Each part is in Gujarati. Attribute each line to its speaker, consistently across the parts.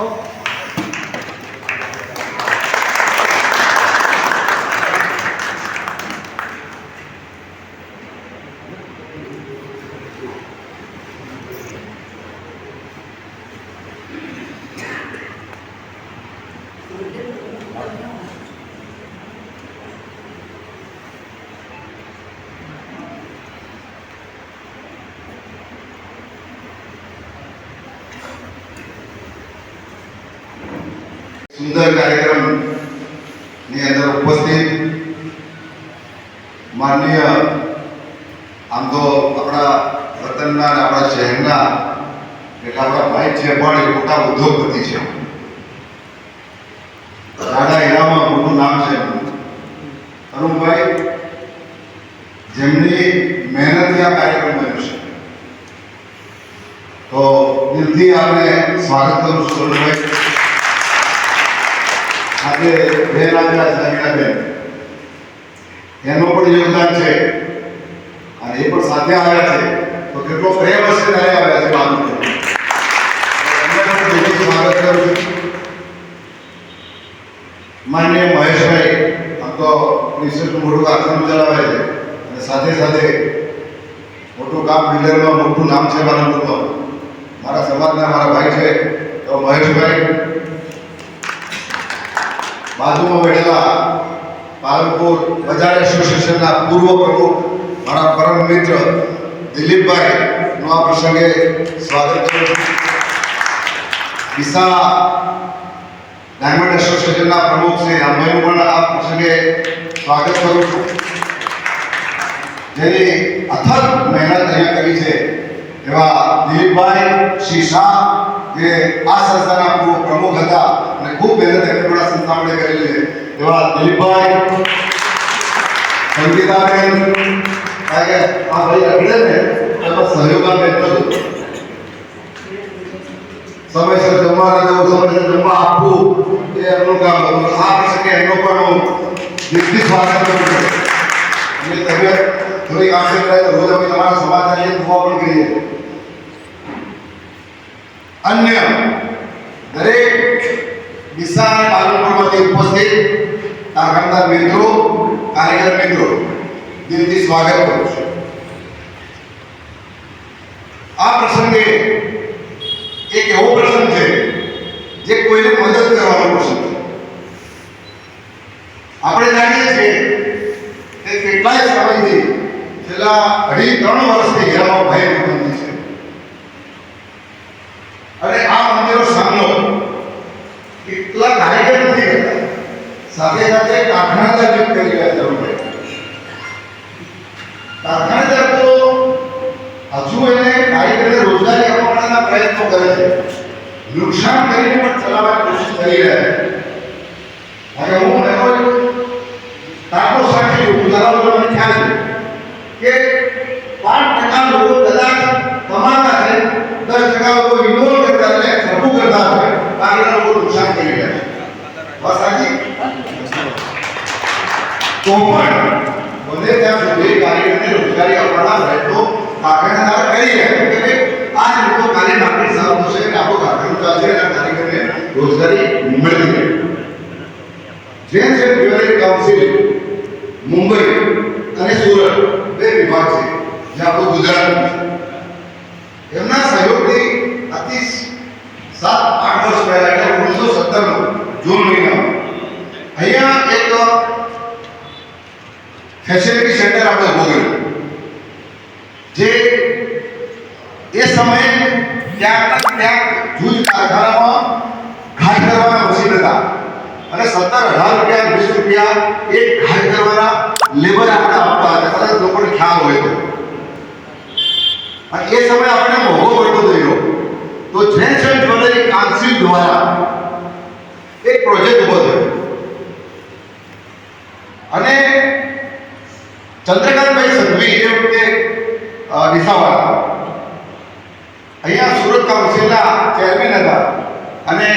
Speaker 1: ¿no? સુંદર કાર્યક્રમની અંદર ઉપસ્થિત માનનીય આમ તો આપણા વતનના આપણા શહેરના એટલે આપણા ભાઈ છે પણ એ મોટા ઉદ્યોગપતિ છે. રાણા હીરામાં મોટું નામ છે. અરુણભાઈ, જેમની મહેનતથી આ કાર્યક્રમ બન્યો છે. તો દિલથી આપણે સ્વાગત કરું છું અરુણભાઈ. આજે બેન આવ્યા છે નવીનાબેન એનું પણ યોગદાન છે. અને એ પણ સાથે આવ્યા છે. તો કેટલો પ્રેમ હશે ત્યારે આવ્યા છે પણ સ્વાગત માન્ય મહેશભાઈ, આમ તો રિસર્ચનું મોટું કારખાનું ચલાવે છે. અને સાથે સાથે મોટું કામ બિલ્ડરમાં મોટું નામ છે પાલનપુરમાં મારા સમાજના મારા ભાઈ છે. તો મહેશભાઈ બાજુમાં બેઠેલા પાલનપુર બજાર એસોસિએશનના પૂર્વ પ્રમુખ, મારા પરમ મિત્ર દિલીપભાઈ, નું આ પ્રસંગે સ્વાગત કરું છું. દિશા ડાયમંડ એસોસિએશનના પ્રમુખ શ્રી રામભાઈનું પણ આ પ્રસંગે સ્વાગત કરું છું. જેની અથક મહેનત અહીંયા કરી છે એવા દિલીપભાઈ, શ્રી શાહ, જે આ સંસ્થાના પૂર્વ પ્રમુખ હતા અને ખૂબ મહેનત એમણે પણ આ સંસ્થા માટે કરેલી છે એવા દિલીપભાઈ સંગીતાબેન કારણ કે આ ભાઈ અગડે ને એમાં સહયોગ આપે એટલું જ. સમયસર જમવા જવું સમયસર જમવા આપવું એ એમનું કામ હતું આ પ્રસંગે એમનો પણ હું દિલથી સ્વાગત કરું છું એમની તબિયત થોડીક આંખે થાય તો રોજ અમે તમારા સમાચાર લઈને દુઆ પણ કરીએ અન્ય દરેક અને પાલનપુરમાંથી ઉપસ્થિત કારખાનદાર મિત્રો કારીગર મિત્રો દિલથી સ્વાગત કરું છું. આ પ્રસંગે એક એવો પ્રસંગ છે જે કોઈને મદદ કરવાનો પ્રસંગ છે આપણે જાણીએ છીએ કે કેટલાય સમયથી છેલ્લા અઢી ત્રણ વર્ષથી હીરામાં ભાઈ મંદિર છે અને આ મંદિરનો સામનો એટલા કારીગર નથી કરતા સાથે સાથે કારખાનાદાર બી કરી રહ્યા છે અરુણભાઈ. કારખાનેદાર તો હજુ એને કારીગરને રોજગારી આપવા માટેના પ્રયત્નો કરે છે નુકસાન કરીને પણ ચલાવવાની કોશિશ કરી રહ્યા છે અને હું એનો એક તાકો સાક્ષી છું ઉદાહરણ મને ખ્યાલ છે કે પાંચ ટકા લોકો કદાચ કમાતા છે દસ ટકા લોકો ઇન્વોલ્વ કરતા છે સરખું કરતા હોય બાકીના લોકો નુકસાન કરી રહ્યા છે બસ સાચી તો પણ બને ત્યાં સુધી કારીગરને રોજગારી આપવાના પ્રયત્નો કારખાનેદાર કરી રહ્યા છે કે ભાઈ આ જ લોકો કાલે માર્કેટ સારું થશે અને આપણું કારખાનું ચાલશે અને આ કારીગરને રોજગારી મેળવી જે છે કાઉન્સિલ મુંબઈ અને સુરત બે વિભાગ છે જે આપણું ગુજરાતનું છે એમના સહયોગથી અતિ સાત આઠ વર્ષ પહેલા એટલે ઓગણીસો સત્તરનું જૂન મહિનામાં અહીંયા એક ફેસિલિટી સેન્ટર આપણે ઊભું કર્યું જે એ સમયે ત્યાં ત્યાં જૂજ કારખાનામાં ઘાટ કરવાના મશીન હતા અને સત્તર હજાર રૂપિયા વીસ રૂપિયા એક ઘાટ કરવાના લેબર આપતા આપતા હતા કદાચ લોકોને ખ્યાલ હોય તો અને એ સમયે આપણને મોંઘો પડતો થયો તો જેન્સ એન્ડ જ્વેલરી દ્વારા એક પ્રોજેક્ટ ઊભો થયો. અને ચંદ્રકાંતભાઈ સંઘવી એ વખતે ડીસાવાળા અહીંયા સુરત કાઉન્સિલના ચેરમેન હતા. અને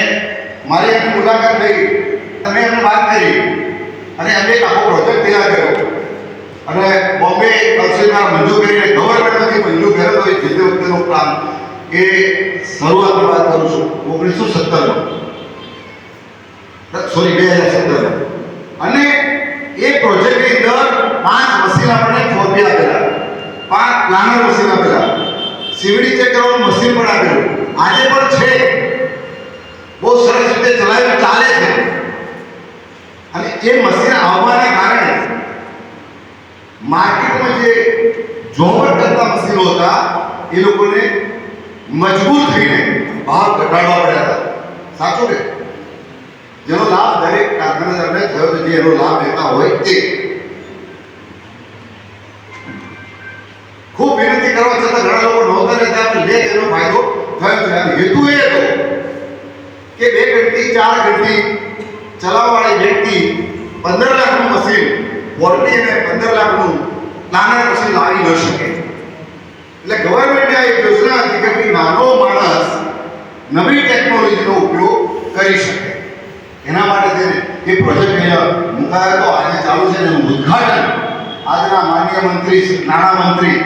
Speaker 1: મારી એમની મુલાકાત થઈ. અને એમને વાત કરી. અને એમને એક આખો પ્રોજેક્ટ તૈયાર કર્યો. અને બોમ્બે કાઉન્સિલમાં મંજૂર કરીને ગવર્મેન્ટમાંથી મંજૂર કરેલો એ જે તે વખતેનો પ્લાન એ શરૂઆતની વાત કરું છું, ઓગણીસો સત્તરમાં. સોરી બે હજાર સત્તરમાં. અને એ પ્રોજેક્ટની અંદર પાંચ મશીન આપણને ફોરબી આપેલા. પાંચ પ્લાનર મશીન આપેલા. સીવડી ચેક કરવાનું મશીન પણ આપેલું. આજે પણ છે. બહુ સરસ રીતે ચલાવી ચાલે છે. અને એ મશીન આવવાને માર્કેટમાં જે જોમર કરતા મશીનો હતા, એ લોકોને મજબૂર થઈને ભાવ ઘટાડવા પડ્યા હતા. સાચું કે? જેનો લાભ દરેક કારખાનાદારને થયો જે એનો લાભ લેતા હોય તે. ખૂબ વિનંતી કરવા છતાં ઘણા લોકો નહોતા લેતા, પણ લે એનો ફાયદો થયો છે. હેતુ એ હતો કે બે ઘંટી, ચાર ઘંટી ચલાવવાળી વ્યક્તિ પંદર લાખનું મશીન વોરંટી અને પંદર લાખનું પ્લાનર પછી લાવી ન શકે. એટલે ગવર્મેન્ટે આ એક યોજના કે નાનો માણસ નવી ટેકનોલોજીનો ઉપયોગ કરી શકે. એના માટે તેને એ પ્રોજેક્ટ અહીંયા મુકાયો હતો આજે ચાલુ છે એનું ઉદ્ઘાટન આજના માનનીય મંત્રી નાણામંત્રી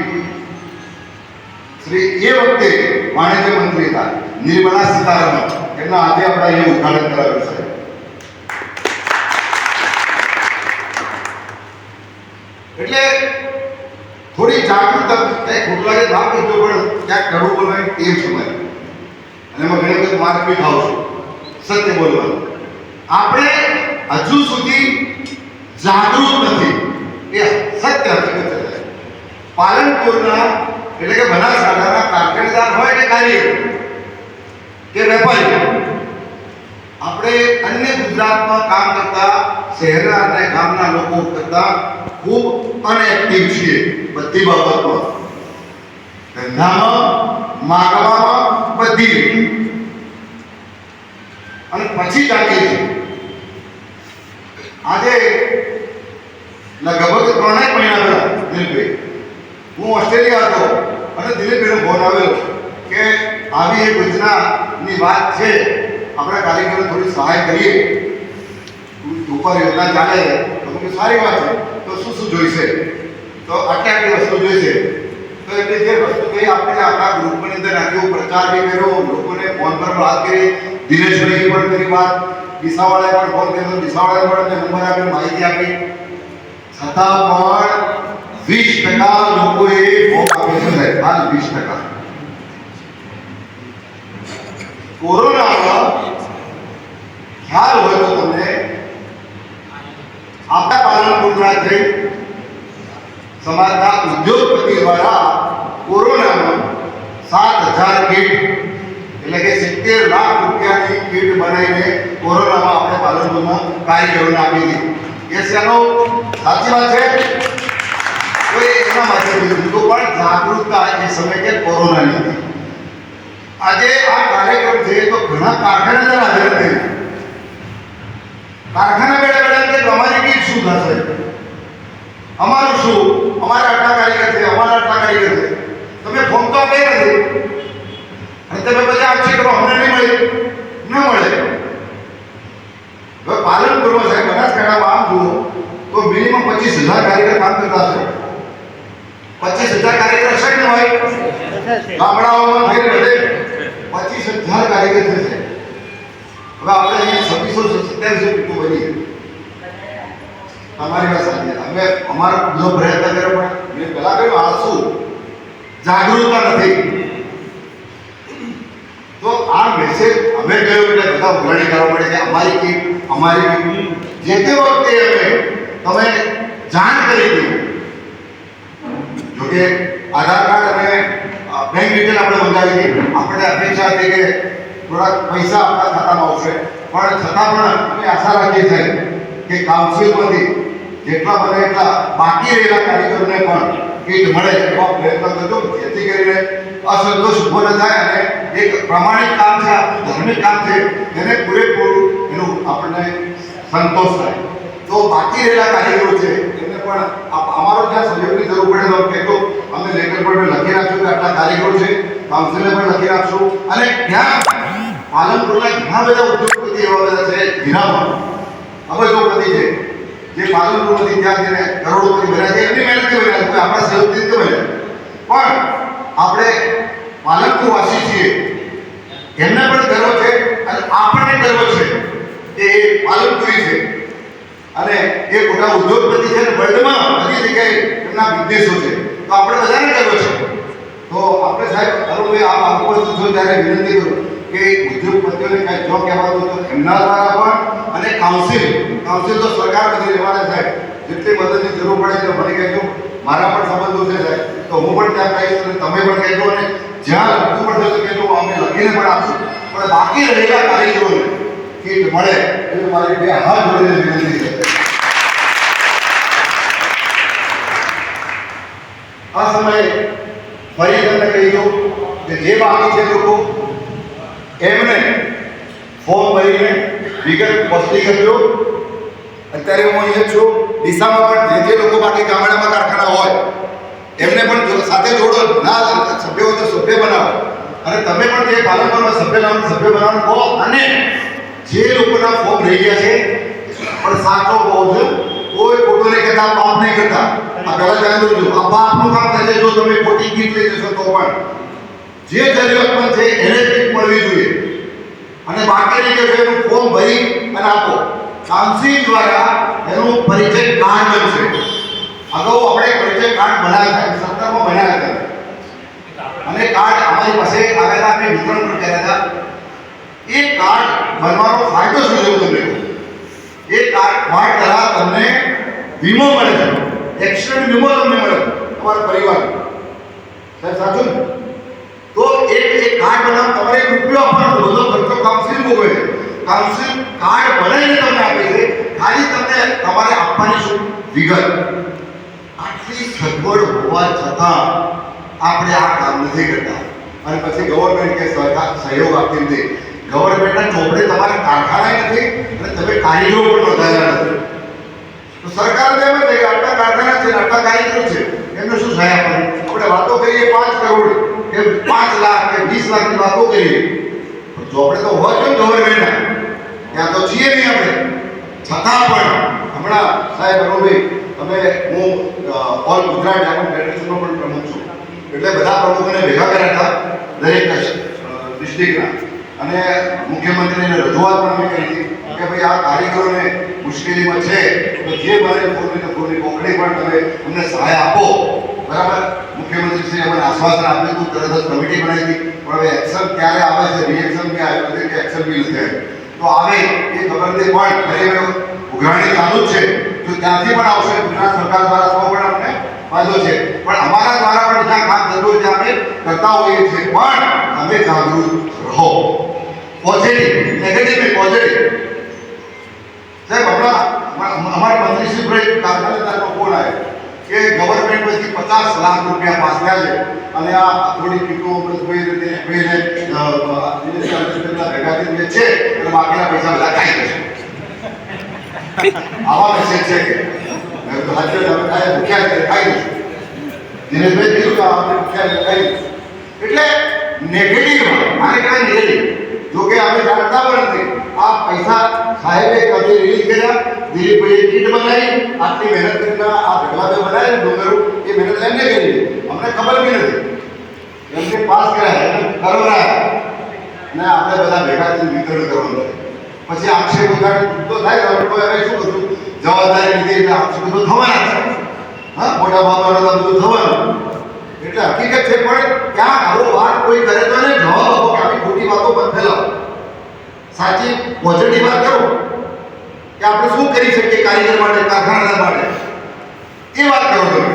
Speaker 1: શ્રી એ વખતે વાણિજ્ય મંત્રી હતા, નિર્મલા સીતારામન. એમના આજે આપણે અહીંયા ઉદ્ઘાટન કરાવ્યું છે. એટલે થોડી જાગૃતતા કંઈ ખોટું લાગે ભાગ લીધો પણ ક્યાંક કરવું બોલવાની ટેવ છે અને એમાં ઘણી વખત માર્ક બી ખાવ છું. સત્ય બોલવાનું. આપણે હજુ સુધી જાગૃત નથી. એ સત્ય હકીકત છે. પાલનપુરના એટલે કે બનાસકાંઠાના કારખાનેદાર હોય કે કાર્ય કે વેપારી આપણે અન્ય ગુજરાતમાં કામ કરતા શહેરના અને ગામના લોકો કરતા ખૂબ અનએક્ટિવ છીએ બધી બાબતમાં. ધંધામાં, માગવામાં બધી અને પછી જાગીએ આજે લગભગ ત્રણેક મહિના પહેલા દિલીપભાઈ, હું ઓસ્ટ્રેલિયા હતો અને દિલીપભાઈનો ફોન આવ્યો કે આવી એક યોજનાની વાત છે. આપણા કાર્યકરો થોડી સહાય કરીએ. ઉપર યોજના ચાલે, તો મને સારી વાત છે. તો શું શું જોઈશે? તો આટલી આટલી વસ્તુ જોઈશે. તો એટલે જે વસ્તુ કઈ આપણે આપણા ગ્રુપની અંદર નાખ્યો પ્રચાર બી કર્યો, લોકોને ફોન પર વાત કરી. દિનેશભાઈ પણ કરી વાત. ડીસાવાળાએ પણ ફોન કર્યો. ડીસાવાળાએ પણ નંબર આપી માહિતી આપી. છતાં પણ વીસ ટકા લોકોએ ફોર્મ આપ્યો છે હાલ વીસ ટકા. કોરોનામાં ખ્યાલ હોય તો તમને આપણા પાલનપુરના જૈન સમાજના ઉદ્યોગપતિ દ્વારા કોરોનામાં સાત હજાર કીટ એટલે કે સિત્તેર લાખ રૂપિયાની કીટ બનાવીને કોરોનામાં આપણે પાલનપુરમાં કારીગરોને આપી દીધી એ શેનો સાચી વાત છે કોઈ એના માટે બીજું તો પણ જાગૃતતા એ સમયે કોરોનાની હતી આજે આ કાર્યક્રમ છે તો ઘણા કારખાનેદાર હાજર નથી કારખાના બેઠા બેઠા કે અમારી કીટ શું થશે? અમારું શું? અમારા આટલા કારીગર છે, અમારા આટલા કારીગર છે. તમે ફોન તો આપે નથી અને તમે પછી આક્ષેપ કરો અમને નહીં મળે. ન મળે. હવે પાલનપુરમાં સાહેબ, બનાસકાંઠામાં આમ જુઓ, તો મિનિમમ પચીસ હજાર કારીગર કામ કરતા છે પચીસ હજાર કારીગર હશે ન હોય ગામડાઓમાં થઈ બધે પચીસ હજાર કારીગર થશે. હવે આપણે અહીંયા છવ્વીસો સત્યાવીસો પીટું બની તમારી વાત સાચી અમે અમારો બધો પ્રયત્ન કર્યો પણ મેં પહેલા કહ્યું આળસુ જાગૃતતા નથી. તો આ મેસેજ અમે કહ્યું એટલે બધા ઉઘરાણી કરવા પડે કે અમારી કે, અમારી જે તે વખતે અમે તમે જાણ કરી હતી. જોકે આધાર કાર્ડ અને બેંક ડિટેલ આપણે હતી. આપણે અપેક્ષા હતી કે થોડાક પૈસા આપણા ખાતામાં આવશે. પણ છતાં પણ અમે આશા રાખીએ છીએ કે કાઉન્સિલમાંથી જેટલા બને એટલા બાકી રહેલા કારીગરોને પણ કીટ મળે એવો પ્રયત્ન કરજો, જેથી કરીને અસંતોષ ઊભો ન થાય અને એક પ્રમાણિક કામ છે ધાર્મિક કામ છે એને પૂરેપૂરું એનું આપણને સંતોષ થાય. તો બાકી રહેલા કાર્યકરો છે, એમને પણ અમારો જ્યાં સહયોગની જરૂર પડે તો કહેતો અમે લેટર પર લખી રાખશું કે આટલા કાર્યકરો છે, કાઉન્સિલને પણ લખી રાખશું. અને ત્યાં પાલનપુરના ઘણા બધા ઉદ્યોગપતિ એવા બધા છે હીરામાં અબજોપતિ છે જે પાલનપુરમાંથી ત્યાં જઈને કરોડોપતિ બન્યા છે, એમની મહેનતથી બન્યા છે આપણા સહયોગથી નથી બન્યા પણ આપણે પાલનપુર વાસી છીએ. એમને પણ ગર્વ છે અને આપણને ગર્વ છે કે એ પાલનપુરી છે. અને એ મોટા ઉદ્યોગપતિ છે વર્લ્ડમાં બધી જગ્યાએ એમના બિઝનેસો છે. તો આપણે બધાને ગર્વ છે. તો આપણે સાહેબ અરુણભાઈ આ આપો છો ત્યારે વિનંતી કરું. કે ઉદ્યોગપતિઓને કાંઈ જો કહેવાનું તો એમના દ્વારા પણ અને કાઉન્સિલ કાઉન્સિલ તો સરકાર બધી રહેવાના સાહેબ. જેટલી મદદની જરૂર પડે તો મને કહેજો. મારા પણ સંબંધો છે સાહેબ. તો હું પણ ત્યાં કહીશ અને તમે પણ કહેજો અને જ્યાં લખવું પડશે તો કહેજો અમે લખીને પણ આપશું. પણ બાકી રહેલા કારીગરોને કીટ મળે એ મારી બે હાથ જોડીને વિનંતી છે. આ સમયે ફરી તમને કહી દઉં કે જે બાકી છે લોકો એમને ફોર્મ ભરીને વિગત પહોંચી કરજો. અત્યારે હું અહીંયા છું. દિશામાં પણ જે જે લોકો બાકી ગામડામાં કારખાના હોય, એમને પણ સાથે જોડો, ના સભ્ય તો સભ્ય બનાવો. અને તમે પણ જે પાલનપુરના સભ્ય નામ, સભ્ય બનાવવાનું કહો, અને જે લોકોના ફોર્મ રહી ગયા છે, પણ સાચો કહો છો, કોઈ ખોટું નહીં કરતા પાપ નહીં કરતા. આ પહેલા જાણી દઉં છું આ પાપનું કામ થશે જો તમે ખોટી ગીત લઈ જશો તો પણ. જે જરૂરિયાતમંદ છે એને કીટ મળવી જોઈએ. અને બાકીની જે છે એનું ફોર્મ ભરી અને આપો. કાઉન્સિલ દ્વારા એનું પરિચય કાર્ડ બનશે. અગાઉ આપણે પરિચય કાર્ડ બનાવ્યા હતા સત્તરમાં બનાવ્યા હતા. અને કાર્ડ અમારી પાસે આવેલા અમે વિતરણ પણ કર્યા હતા. એ કાર્ડ બનવાનો ફાયદો શું હું તમને? એ કાર્ડ કાર્ડ દ્વારા તમને વીમો મળે છે. એક્સિડન્ટ વીમો તમને મળે તમારા પરિવાર સાહેબ, સાચું ને? તો એક એક કાર્ડ બનાવ, તમારે રૂપિયો આપવાનો બધો ખર્ચો કાઉન્સિલ ભોગવે કાઉન્સિલ કાર્ડ બનાવીને તમને આપે છે ખાલી તમને તમારે આપવાની શું? વિગત. આટલી સગવડ હોવા છતાં આપણે આ કામ નથી કરતા. અને પછી ગવર્મેન્ટ કે સહયોગ આપતી નથી ગવર્મેન્ટના ચોપડે તમારા કારખાના નથી અને તમે કારીગરો પણ નોંધાયા નથી. સરકાર તો એમ જ કે આટલા કારખાના છે આટલા કાર્યક્રમ છે. એમને શું સહાય આપવાની? આપણે વાતો કરીએ પાંચ કરોડ કે પાંચ લાખ કે વીસ લાખની વાતો કરીએ. જો આપણે તો હોવા જોઈએ ગવર્મેન્ટના ત્યાં તો છીએ નહીં આપણે. છતાં પણ હમણાં સાહેબ અનુભવી તમે હું ઓલ ગુજરાત ડાયમંડ ફેડરેશનનો પણ પ્રમુખ છું. એટલે બધા પ્રમુખોને ભેગા કર્યા હતા, દરેક ડિસ્ટ્રિક્ટના અને મુખ્યમંત્રીને રજૂઆત પણ અમે કરી હતી. કે ભાઈ આ કારીગરોને મુશ્કેલીમાં છે, તો જે બને ફૂલની તો ફૂલની કોકડી પણ તમે અમને સહાય આપો. બરાબર? મુખ્યમંત્રી શ્રી અમને આશ્વાસન આપ્યું હતું, તરત જ કમિટી બનાવી હતી. પણ હવે એક્શન ક્યારે આવે છે? રિએક્શન કે આવ્યું નથી કે એક્શન બી નથી તો આવે, એ ખબર નથી પણ ખરેખર ઉઘરાણી ચાલુ જ છે. તો ત્યાંથી પણ આવશે. ગુજરાત સરકાર દ્વારા તો પણ અમને ફાયદો છે. પણ અમારા દ્વારા પણ જ્યાં કામ જરૂર અમે કરતા હોઈએ છીએ. પણ અમે જાગૃત રહો. પોઝિટિવ નેગેટિવ પોઝિટિવ સાહેબ હમણાં અમા- અમારા મંત્રી શ્રી ભાઈ કારખાનેદારનો ફોન આવ્યો કે ગવર્મેન્ટ પછી પચાસ લાખ રૂપિયા પાસ થયા છે અને આ થોડી ભાઈને ભેગા થઈને છે અને બાકીના પૈસા બધા ખાઈ જશે આવા મેસેજ છે કે. ખાઈ દિનેશભાઈ કીધું કે આપણે ખાઈ એટલે નેગેટિવ મારે કાંઈ નેગેટિવ જો કે આપણે જાણતા પણ નથી. આ પૈસા સાહેબે કદી રિલીઝ કર્યા દિલીપભાઈએ કીટ બનાવી આટલી મહેનત કરીને આ ઢગલા બે બનાવી ને ડુંગરો એ મહેનત એમને કરી અમને ખબર બી નથી એમને પાસ કર્યા એમને કરવરાયા અને આપણે બધા ભેગા થઈને વિતરણ કરવાનું છે પછી આક્ષેપ ઉગાડી તો થાય ને આપણે હવે શું કરશું જવાબદારી લીધી એટલે આક્ષેપ તો થવાના છે હા મોટા બાબાનો તો બધું થવાનું એટલે હકીકત છે પણ ક્યાંક આવો વાત કોઈ કરે તો એને જવાબ આપો કે આવી ખોટી વાતો બંધ ફેલાવો સાચી પોઝિટિવ વાત કરો કે આપણે શું કરી શકીએ કારીગર માટે કારખાના માટે? એ વાત કરો તમે.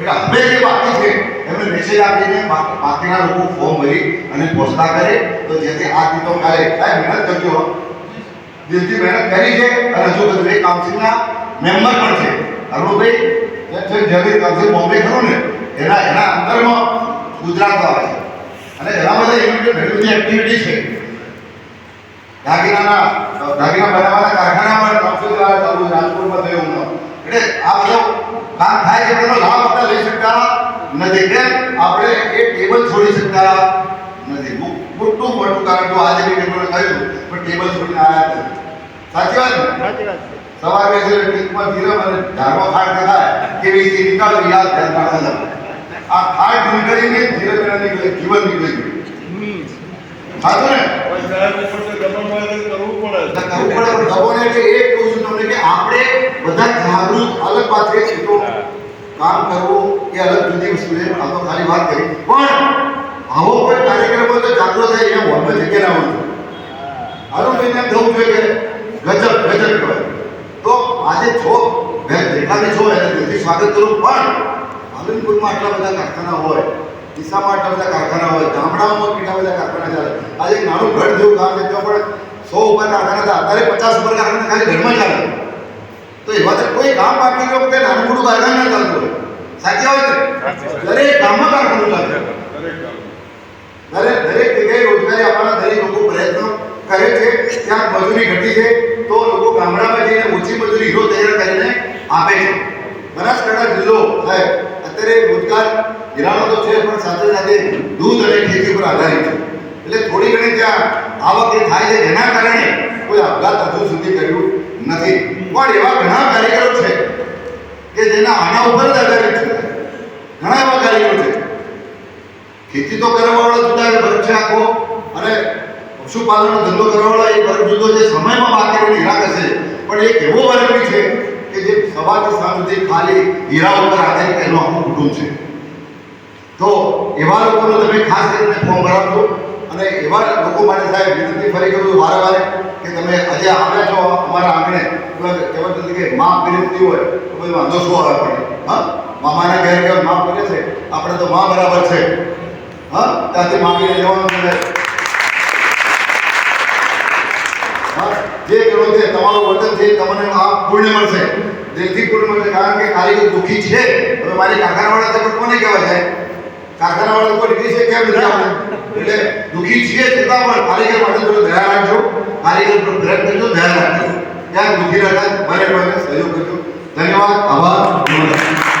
Speaker 1: એટલે હવે જે બાકી છે, એમને મેસેજ આપીને બાકીના લોકો ફોર્મ ભરી અને પહોંચતા કરે, તો જેથી આ દીતો કાલે કાંઈ મહેનત કરજો. દિલથી મહેનત કરી છે અને હજુ બધું એ કાઉન્સિલના મેમ્બર પણ છે. અરુણભાઈ જે છે કાઉન્સિલ બોમ્બે ખરું ને, એના એના અંતરમાં ગુજરાત આવે છે. અને ઘણા બધા એવી એક્ટિવિટી છે. દાગીનાના દાગીના બનાવવાના કારખાના પણ કાઉન્સિલ દ્વારા ચાલુ રાજકોટમાં થયો હમણાં. એટલે આ બધો કામ થાય છે એનો લાભ આપણે લઈ શકતા નથી. કે આપણે એ ટેબલ છોડી શકતા નથી. મોટું મોટું કારણ તો આજે બી ટેબલ કહ્યું પણ ટેબલ છોડીને આવ્યા સાચી વાત ને?
Speaker 2: સાચી વાત
Speaker 1: સવારે બેસીને ટીકમાં ધીરમ અને ધારમાં ખાડ દેખાય કેવી રીતે નીકળવી યાદ ધ્યાન રાખવાનું આ ફાટ નીકળીને ધીરે ધીરે નીકળી જીવન નીકળી. ગયું સાચું ને?
Speaker 2: પણ
Speaker 1: કહું છું તમને કે આપણે બધા અલગ વાત કામ કરવું એ અલગ જુદી વસ્તુ છે. આ વાત કરી. પણ આવો કોઈ કાર્યક્રમ હોય તો જાગૃત થાય અહીંયા હોલમાં જગ્યા ના હોય. હારું ભાઈને એમ થવું જોઈએ કે ગજબ ગજબ તો આજે છો મેં જેટલા છો, એને દિલથી સ્વાગત કરું. પણ પાલનપુરમાં આટલા બધા કારખાના હોય, ડીસામાં આટલા બધા કારખાના હોય, ગામડાઓમાં કેટલા બધા કારખાના ચાલે? આજે નાનું ઘર જેવું ગામ છે, ત્યાં પણ સો ઉપર કારખાના હતા. અત્યારે પચાસ ઉપર કારખાના ખાલી ઘરમાં ચાલે તો એવા તો કોઈ ગામ બાકી રહ્યો કે નાનું મોટું કારખાના ના ચાલતું હોય. સાચી વાત છે? દરેક ગામમાં કારખાનું ચાલે.
Speaker 2: દરેક
Speaker 1: દરેક દરેક જગ્યાએ રોજગારી આપવાના દરેક લોકો પ્રયત્નો કરે છે. ત્યાં મજૂરી ઘટી છે તો લોકો ગામડામાં જઈને ઓછી મજૂરી હીરો તૈયાર કરીને આપે છે. બનાસકાંઠા જિલ્લો સાહેબ અત્યારે રોજગાર હીરાનો તો છે પણ સાથે સાથે દૂધ અને ખેતી પર આધારિત છે. એટલે થોડી ઘણી ત્યાં આવક એ થાય છે. જેના કારણે કોઈ આપઘાત હજુ સુધી કર્યું નથી. પણ એવા ઘણા કાર્યકરો છે કે જેના આના ઉપર જ આધારિત છે. ઘણા એવા કાર્યકરો છે. ખેતી તો કરવાવાળો જુદા છે વર્ગ છે આખો. અને પશુપાલનનો ધંધો કરવાવાળો એ વર્ગ જુદો છે. સમયમાં બાકી હીરા કરશે પણ એક એવો વર્ગ છે કે જે સવારથી સાંજ સુધી ખાલી હીરા ઉપર આધારિત એનું આખું કુટુંબ છે. તો એવા લોકોનો તમે ખાસ કરીને ફોર્મ ભરાવજો. અને એવા લોકો માટે સાહેબ વિનંતી ફરી કરું વારે કે તમે આજે આવ્યા છો અમારા આંગણે કહેવત નથી કે માપ વિનંતી હોય, તો પછી વાંધો શું આવે પડે હા? મામાના ઘરે કેમ માપ કરે છે? આપણે તો મા બરાબર છે. હા? ત્યાંથી માગીને જવાનું છે. જે કરો છે, તમારું વર્તન છે તમને આ પુણ્ય મળશે. દિલથી પૂર્ણ મળશે, કારણ કે કારીગર દુઃખી છે. હવે મારી કાંકરવાળા છે પણ કોને કહેવાય છે કારખાનાવાળા કોઈ નીકળી છે કેમ નથી આપણે એટલે દુઃખી છીએ છતાં પણ કારીગર માટે થોડો દયા રાખજો. કારીગર પર પ્રયત્ન કરજો દયા રાખજો. ક્યાંક દુઃખી રહેતા મારે બને સહયોગ કરજો. ધન્યવાદ, આભાર.